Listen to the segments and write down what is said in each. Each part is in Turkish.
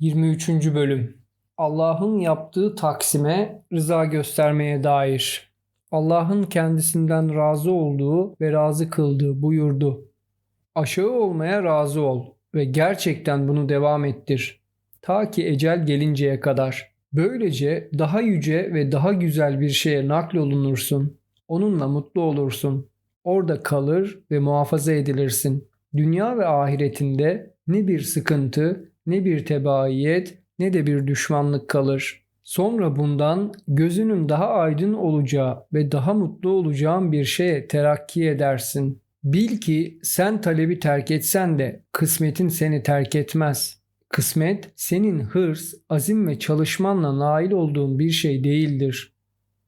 23. Bölüm Allah'ın yaptığı taksime rıza göstermeye dair. Allah'ın kendisinden razı olduğu ve razı kıldığı buyurdu. Aşağı olmaya razı ol ve gerçekten bunu devam ettir. Ta ki ecel gelinceye kadar. Böylece daha yüce ve daha güzel bir şeye naklolunursun. Onunla mutlu olursun. Orada kalır ve muhafaza edilirsin. Dünya ve ahiretinde ne bir sıkıntı, ne bir tebaiyet, ne de bir düşmanlık kalır. Sonra bundan gözünün daha aydın olacağı ve daha mutlu olacağın bir şeye terakki edersin. Bil ki sen talebi terk etsen de kısmetin seni terk etmez. Kısmet senin hırs, azim ve çalışmanla nail olduğun bir şey değildir.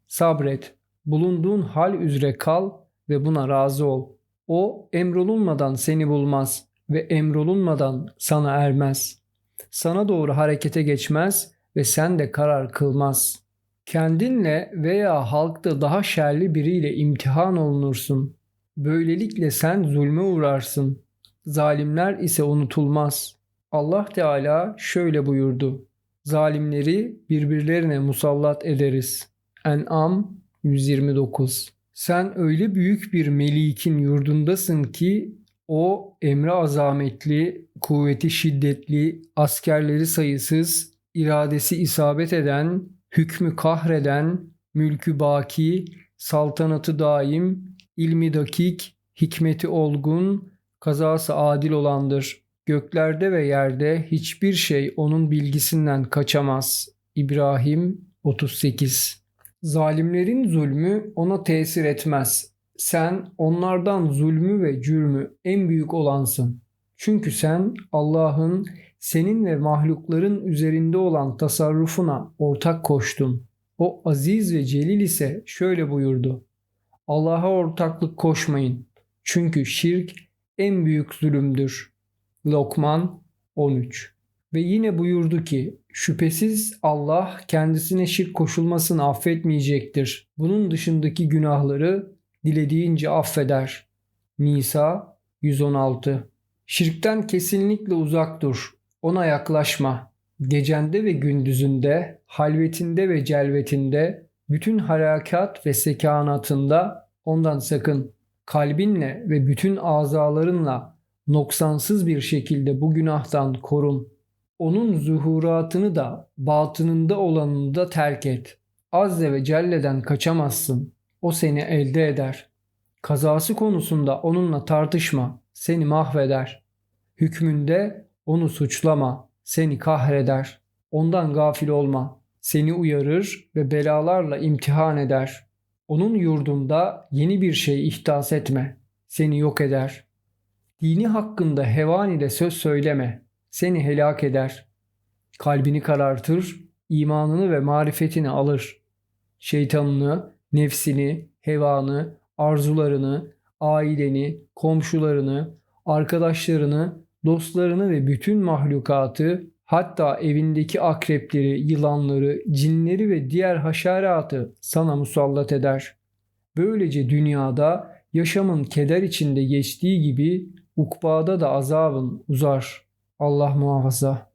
Sabret, bulunduğun hal üzere kal ve buna razı ol. O emrolunmadan seni bulmaz ve emrolunmadan sana ermez. Sana doğru harekete geçmez ve sen de karar kılmaz. Kendinle veya halkta daha şerli biriyle imtihan olunursun. Böylelikle sen zulme uğrarsın. Zalimler ise unutulmaz. Allah Teala şöyle buyurdu. Zalimleri birbirlerine musallat ederiz. En'am 129 Sen öyle büyük bir melikin yurdundasın ki o emri azametli, kuvveti şiddetli, askerleri sayısız, iradesi isabet eden, hükmü kahreden, mülkü baki, saltanatı daim, ilmi dakik, hikmeti olgun, kazası adil olandır. Göklerde ve yerde hiçbir şey onun bilgisinden kaçamaz. İbrahim 38 Zalimlerin zulmü ona tesir etmez. Sen onlardan zulmü ve cürmü en büyük olansın. Çünkü sen Allah'ın senin ve mahlukların üzerinde olan tasarrufuna ortak koştun. O aziz ve celil ise şöyle buyurdu. Allah'a ortaklık koşmayın. Çünkü şirk en büyük zulümdür. Lokman 13 Ve yine buyurdu ki şüphesiz Allah kendisine şirk koşulmasını affetmeyecektir. Bunun dışındaki günahları dilediğince affeder. Nisa 116 Şirkten kesinlikle uzak dur. Ona yaklaşma. Gecende ve gündüzünde, halvetinde ve celvetinde, bütün harakat ve sekanatında ondan sakın. Kalbinle ve bütün azalarınla noksansız bir şekilde bu günahtan korun. Onun zuhuratını da batınında olanını da terk et. Azze ve Celle'den kaçamazsın. O seni elde eder. Kazası konusunda onunla tartışma, seni mahveder. Hükmünde onu suçlama, seni kahreder. Ondan gafil olma, seni uyarır ve belalarla imtihan eder. Onun yurdunda yeni bir şey ihdas etme, seni yok eder. Dini hakkında hevan ile söz söyleme, seni helak eder. Kalbini karartır, imanını ve marifetini alır. Şeytanını, nefsini, hevanı, arzularını, aileni, komşularını, arkadaşlarını, dostlarını ve bütün mahlukatı, hatta evindeki akrepleri, yılanları, cinleri ve diğer haşeratı sana musallat eder. Böylece dünyada yaşamın keder içinde geçtiği gibi ukbada da azabın uzar. Allah muhafaza.